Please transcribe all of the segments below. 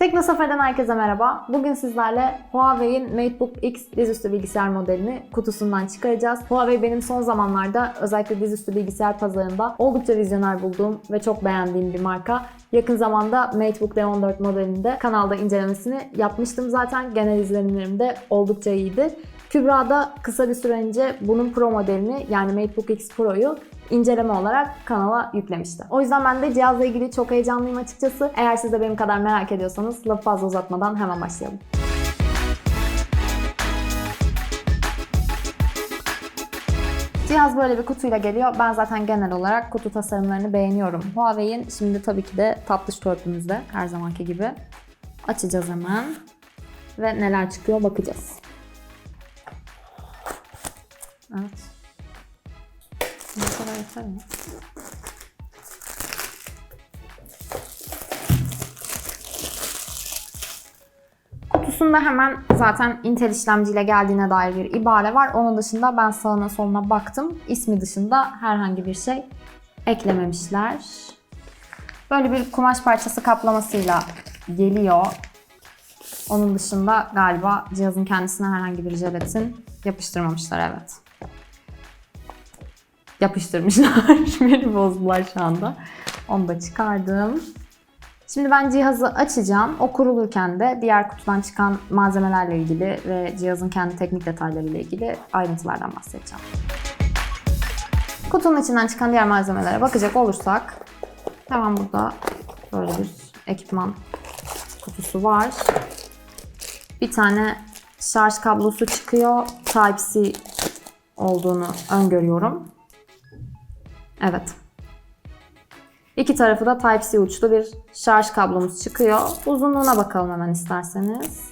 Teknosafir'den herkese merhaba. Bugün sizlerle Huawei'in MateBook X dizüstü bilgisayar modelini kutusundan çıkaracağız. Huawei benim son zamanlarda özellikle dizüstü bilgisayar pazarında oldukça vizyoner bulduğum ve çok beğendiğim bir marka. Yakın zamanda MateBook D14 modelinde kanalda incelemesini yapmıştım zaten. Genel izlenimlerim de oldukça iyiydi. Kübra da kısa bir süre önce bunun Pro modelini yani MateBook X Pro'yu inceleme olarak kanala yüklemişti. O yüzden ben de cihazla ilgili çok heyecanlıyım açıkçası. Eğer siz de benim kadar merak ediyorsanız lafı fazla uzatmadan hemen başlayalım. Cihaz böyle bir kutuyla geliyor. Ben zaten genel olarak kutu tasarımlarını beğeniyorum. Huawei'in şimdi tabii ki de tatlış törpümüzde her zamanki gibi. Açacağız hemen. Ve neler çıkıyor bakacağız. Evet. Kadar yeter mi? Kutusunda hemen zaten Intel işlemciyle geldiğine dair bir ibare var. Onun dışında ben sağına soluna baktım. İsmi dışında herhangi bir şey eklememişler. Böyle bir kumaş parçası kaplamasıyla geliyor. Onun dışında galiba cihazın kendisine herhangi bir jelatin yapıştırmamışlar evet yapıştırmışlar. Beni bozdular şu anda. Onu da çıkardım. Şimdi ben cihazı açacağım. O kurulurken de diğer kutudan çıkan malzemelerle ilgili ve cihazın kendi teknik detaylarıyla ilgili ayrıntılardan bahsedeceğim. Kutunun içinden çıkan diğer malzemelere bakacak olursak hemen burada böyle bir ekipman kutusu var. Bir tane şarj kablosu çıkıyor. Type-C olduğunu öngörüyorum. Evet. İki tarafı da Type-C uçlu bir şarj kablomuz çıkıyor. Uzunluğuna bakalım hemen isterseniz.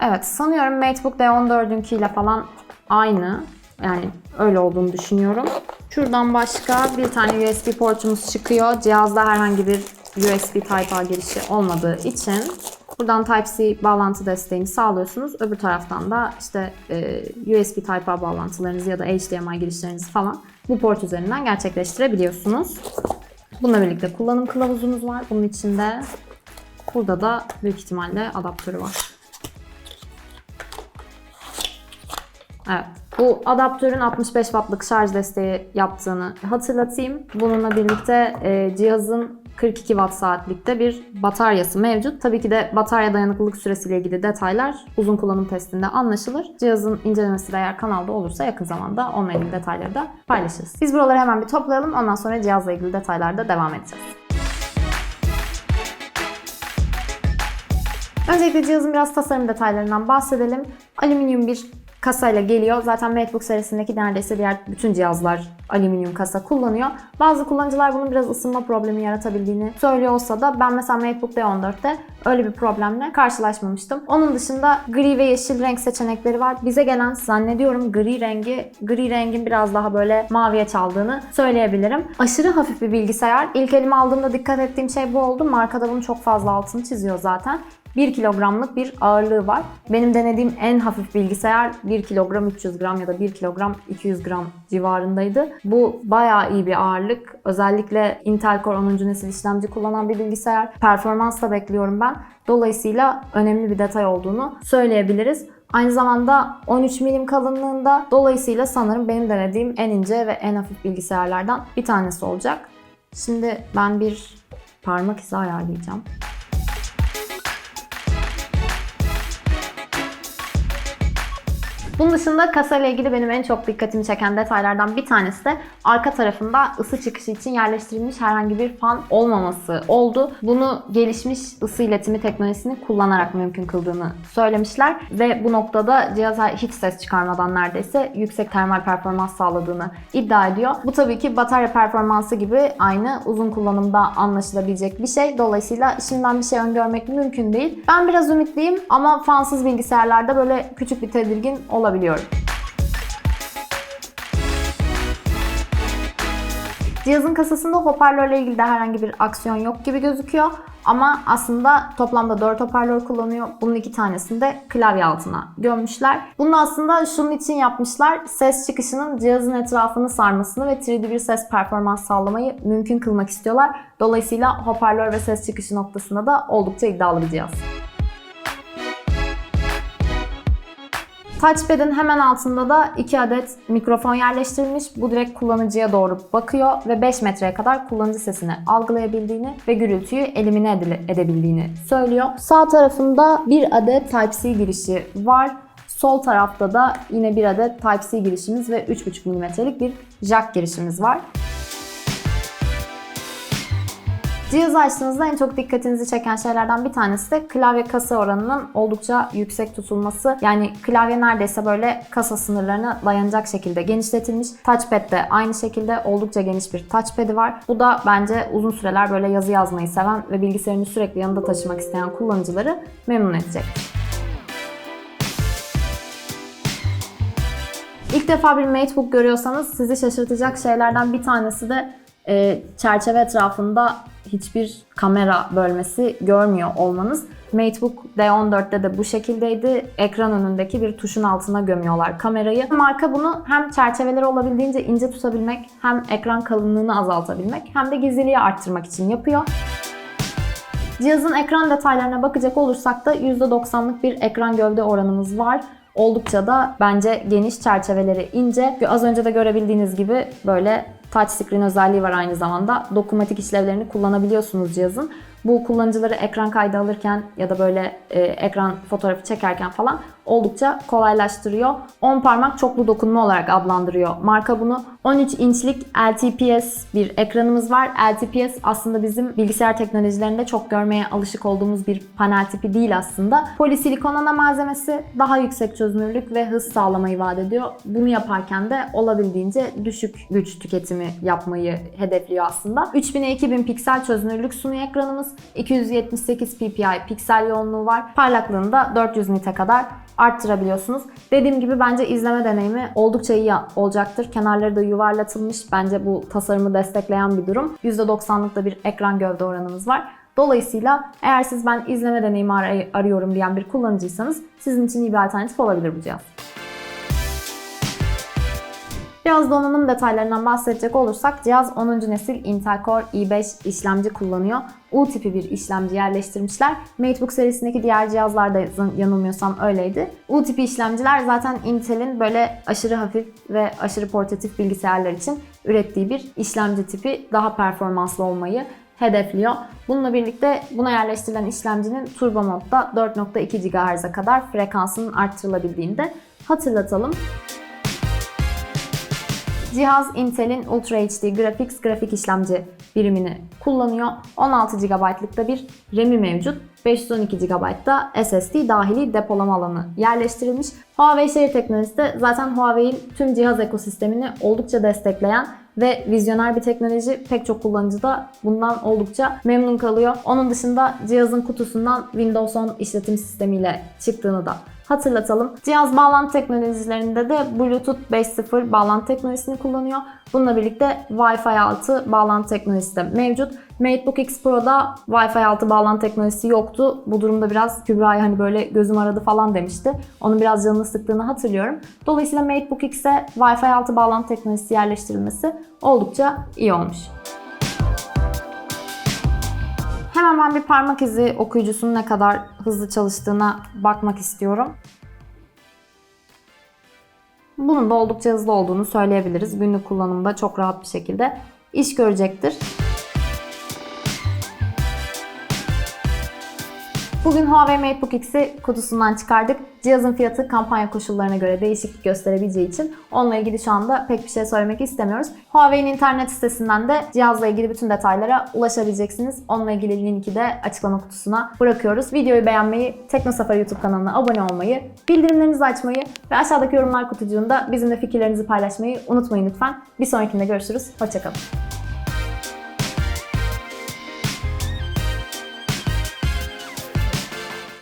Evet sanıyorum MateBook D14'ünkiyle falan aynı. Yani öyle olduğunu düşünüyorum. Şuradan başka bir tane USB portumuz çıkıyor. Cihazda herhangi bir USB Type-A girişi olmadığı için Buradan Type-C bağlantı desteğini sağlıyorsunuz. Öbür taraftan da işte e, USB Type-A bağlantılarınızı ya da HDMI girişlerinizi falan bu port üzerinden gerçekleştirebiliyorsunuz. Bununla birlikte kullanım kılavuzumuz var. Bunun içinde burada da büyük ihtimalle adaptörü var. Evet. Bu adaptörün 65 wattlık şarj desteği yaptığını hatırlatayım. Bununla birlikte e, cihazın 42 watt saatlikte bir bataryası mevcut. Tabii ki de batarya dayanıklılık süresiyle ilgili detaylar uzun kullanım testinde anlaşılır. Cihazın incelemesi de eğer kanalda olursa yakın zamanda onunla ilgili detayları da paylaşırız. Biz buraları hemen bir toplayalım. Ondan sonra cihazla ilgili detaylarda devam edeceğiz. Öncelikle cihazın biraz tasarım detaylarından bahsedelim. Alüminyum bir kasayla geliyor. Zaten MacBook serisindeki neredeyse diğer bütün cihazlar alüminyum kasa kullanıyor. Bazı kullanıcılar bunun biraz ısınma problemi yaratabildiğini söylüyor olsa da ben mesela MacBook D14'te öyle bir problemle karşılaşmamıştım. Onun dışında gri ve yeşil renk seçenekleri var. Bize gelen zannediyorum gri rengi, gri rengin biraz daha böyle maviye çaldığını söyleyebilirim. Aşırı hafif bir bilgisayar. İlk elime aldığımda dikkat ettiğim şey bu oldu. Markada bunu çok fazla altını çiziyor zaten. 1 kilogramlık bir ağırlığı var. Benim denediğim en hafif bilgisayar 1 kilogram 300 gram ya da 1 kilogram 200 gram civarındaydı. Bu bayağı iyi bir ağırlık. Özellikle Intel Core 10. nesil işlemci kullanan bir bilgisayar. Performans bekliyorum ben. Dolayısıyla önemli bir detay olduğunu söyleyebiliriz. Aynı zamanda 13 milim kalınlığında dolayısıyla sanırım benim denediğim en ince ve en hafif bilgisayarlardan bir tanesi olacak. Şimdi ben bir parmak izi ayarlayacağım. Bunun dışında kasa ile ilgili benim en çok dikkatimi çeken detaylardan bir tanesi de arka tarafında ısı çıkışı için yerleştirilmiş herhangi bir fan olmaması oldu. Bunu gelişmiş ısı iletimi teknolojisini kullanarak mümkün kıldığını söylemişler ve bu noktada cihaza hiç ses çıkarmadan neredeyse yüksek termal performans sağladığını iddia ediyor. Bu tabii ki batarya performansı gibi aynı uzun kullanımda anlaşılabilecek bir şey. Dolayısıyla şimdiden bir şey öngörmek mümkün değil. Ben biraz ümitliyim ama fansız bilgisayarlarda böyle küçük bir tedirgin olabiliyorum. Cihazın kasasında hoparlörle ilgili de herhangi bir aksiyon yok gibi gözüküyor. Ama aslında toplamda 4 hoparlör kullanıyor. Bunun iki tanesini de klavye altına gömmüşler. Bunu aslında şunun için yapmışlar. Ses çıkışının cihazın etrafını sarmasını ve 3D bir ses performans sağlamayı mümkün kılmak istiyorlar. Dolayısıyla hoparlör ve ses çıkışı noktasında da oldukça iddialı bir cihaz. Touchpad'in hemen altında da 2 adet mikrofon yerleştirilmiş. Bu direkt kullanıcıya doğru bakıyor ve 5 metreye kadar kullanıcı sesini algılayabildiğini ve gürültüyü elimine edebildiğini söylüyor. Sağ tarafında bir adet Type-C girişi var. Sol tarafta da yine bir adet Type-C girişimiz ve 3.5 mm'lik bir jack girişimiz var. Cihazı açtığınızda en çok dikkatinizi çeken şeylerden bir tanesi de klavye kasa oranının oldukça yüksek tutulması. Yani klavye neredeyse böyle kasa sınırlarına dayanacak şekilde genişletilmiş. Touchpad de aynı şekilde oldukça geniş bir touchpad'i var. Bu da bence uzun süreler böyle yazı yazmayı seven ve bilgisayarını sürekli yanında taşımak isteyen kullanıcıları memnun edecek. İlk defa bir MateBook görüyorsanız sizi şaşırtacak şeylerden bir tanesi de e, çerçeve etrafında hiçbir kamera bölmesi görmüyor olmanız. MateBook D14'te de bu şekildeydi. Ekran önündeki bir tuşun altına gömüyorlar kamerayı. Marka bunu hem çerçeveleri olabildiğince ince tutabilmek, hem ekran kalınlığını azaltabilmek, hem de gizliliği arttırmak için yapıyor. Cihazın ekran detaylarına bakacak olursak da %90'lık bir ekran gövde oranımız var. Oldukça da bence geniş çerçeveleri ince. Az önce de görebildiğiniz gibi böyle touch screen özelliği var aynı zamanda. Dokunmatik işlevlerini kullanabiliyorsunuz cihazın. Bu kullanıcıları ekran kaydı alırken ya da böyle e, ekran fotoğrafı çekerken falan oldukça kolaylaştırıyor. 10 parmak çoklu dokunma olarak adlandırıyor. Marka bunu 13 inçlik LTPS bir ekranımız var. LTPS aslında bizim bilgisayar teknolojilerinde çok görmeye alışık olduğumuz bir panel tipi değil aslında. Polisilikon ana malzemesi daha yüksek çözünürlük ve hız sağlamayı vaat ediyor. Bunu yaparken de olabildiğince düşük güç tüketimi yapmayı hedefliyor aslında. 3000'e 2000 piksel çözünürlük sunuyor ekranımız. 278 ppi piksel yoğunluğu var. Parlaklığını da 400 nite kadar arttırabiliyorsunuz. Dediğim gibi bence izleme deneyimi oldukça iyi olacaktır. Kenarları da yuvarlatılmış. Bence bu tasarımı destekleyen bir durum. %90'lık da bir ekran gövde oranımız var. Dolayısıyla eğer siz ben izleme deneyimi arıyorum diyen bir kullanıcıysanız sizin için iyi bir alternatif olabilir bu cihaz. Biraz donanım detaylarından bahsedecek olursak cihaz 10. nesil Intel Core i5 işlemci kullanıyor. U tipi bir işlemci yerleştirmişler. MateBook serisindeki diğer cihazlarda yanılmıyorsam öyleydi. U tipi işlemciler zaten Intel'in böyle aşırı hafif ve aşırı portatif bilgisayarlar için ürettiği bir işlemci tipi daha performanslı olmayı hedefliyor. Bununla birlikte buna yerleştirilen işlemcinin turbo modda 4.2 GHz'e kadar frekansının arttırılabildiğini de hatırlatalım. Cihaz Intel'in Ultra HD Graphics grafik işlemci birimini kullanıyor. 16 GB'lık da bir RAM'i mevcut. 512 GB'da SSD dahili depolama alanı yerleştirilmiş. Huawei şehir teknolojisi de zaten Huawei'in tüm cihaz ekosistemini oldukça destekleyen ve vizyoner bir teknoloji pek çok kullanıcı da bundan oldukça memnun kalıyor. Onun dışında cihazın kutusundan Windows 10 işletim sistemiyle çıktığını da hatırlatalım. Cihaz bağlantı teknolojilerinde de Bluetooth 5.0 bağlantı teknolojisini kullanıyor. Bununla birlikte Wi-Fi 6 bağlantı teknolojisi de mevcut. MateBook X Pro'da Wi-Fi 6 bağlantı teknolojisi yoktu. Bu durumda biraz Kübra'yı hani böyle gözüm aradı falan demişti. Onun biraz canını sıktığını hatırlıyorum. Dolayısıyla MateBook X'e Wi-Fi 6 bağlantı teknolojisi yerleştirilmesi oldukça iyi olmuş. Hemen ben bir parmak izi okuyucusunun ne kadar hızlı çalıştığına bakmak istiyorum. Bunun da oldukça hızlı olduğunu söyleyebiliriz. Günlük kullanımda çok rahat bir şekilde iş görecektir. Bugün Huawei MateBook X'i kutusundan çıkardık. Cihazın fiyatı kampanya koşullarına göre değişiklik gösterebileceği için onunla ilgili şu anda pek bir şey söylemek istemiyoruz. Huawei'nin internet sitesinden de cihazla ilgili bütün detaylara ulaşabileceksiniz. Onunla ilgili linki de açıklama kutusuna bırakıyoruz. Videoyu beğenmeyi, Teknosafari YouTube kanalına abone olmayı, bildirimlerinizi açmayı ve aşağıdaki yorumlar kutucuğunda bizimle fikirlerinizi paylaşmayı unutmayın lütfen. Bir sonrakinde görüşürüz. Hoşçakalın.